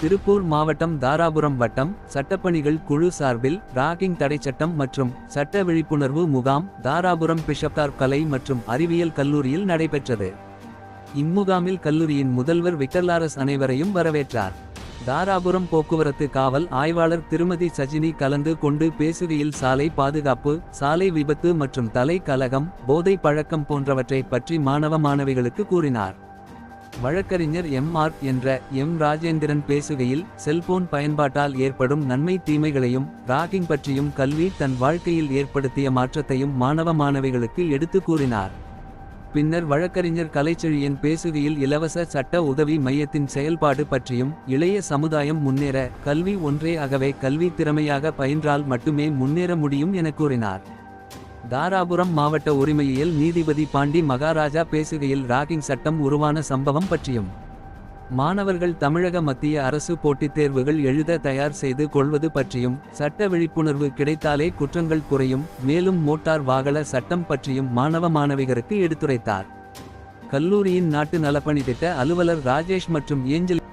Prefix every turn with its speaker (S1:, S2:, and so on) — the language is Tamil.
S1: திருப்பூர் மாவட்டம் தாராபுரம் வட்டம் சட்டப்பணிகள் குழு சார்பில் ராகிங் தடை சட்டம் மற்றும் சட்ட விழிப்புணர்வு முகாம் தாராபுரம் பிஷப்தார் கலை மற்றும் அறிவியல் கல்லூரியில் நடைபெற்றது. இம்முகாமில் கல்லூரியின் முதல்வர் விக்டர்லாரஸ் அனைவரையும் வரவேற்றார். தாராபுரம் போக்குவரத்து காவல் ஆய்வாளர் திருமதி சஜினி கலந்து கொண்டு பேசுகையில் சாலை பாதுகாப்பு சாலை விபத்து மற்றும் தலை கலகம் போதை பழக்கம் போன்றவற்றை பற்றி மாணவ மாணவிகளுக்கு கூறினார். வழக்கறிஞர் எம். ஆர். என்ற எம். ராஜேந்திரன் பேசுகையில் செல்போன் பயன்பாட்டால் ஏற்படும் நன்மை தீமைகளையும் ராகிங் பற்றியும் கல்வி தன் வாழ்க்கையில் ஏற்படுத்திய மாற்றத்தையும் மாணவ மாணவிகளுக்கு எடுத்து கூறினார். பின்னர் வழக்கறிஞர் கலைச்செழியன் பேசுகையில் இலவச சட்ட உதவி மையத்தின் செயல்பாடு பற்றியும் இளைய சமுதாயம் முன்னேற கல்வி ஒன்றே ஆகவே கல்வி திறமையாக பயின்றால் மட்டுமே முன்னேற முடியும் என கூறினார். தாராபுரம் மாவட்ட உரிமையியல் நீதிபதி பாண்டி மகாராஜா பேசுகையில் ராகிங் சட்டம் உருவான சம்பவம் பற்றியும் மாணவர்கள் தமிழக மத்திய அரசு போட்டித் தேர்வுகள் எழுத தயார் செய்து கொள்வது பற்றியும் சட்ட விழிப்புணர்வு கிடைத்தாலே குற்றங்கள் குறையும் மேலும் மோட்டார் வாகன சட்டம் பற்றியும் மாணவ மாணவிகருக்கு எடுத்துரைத்தார். கல்லூரியின் நாட்டு நலப்பணி திட்ட அலுவலர் ராஜேஷ் மற்றும் ஏஞ்சல்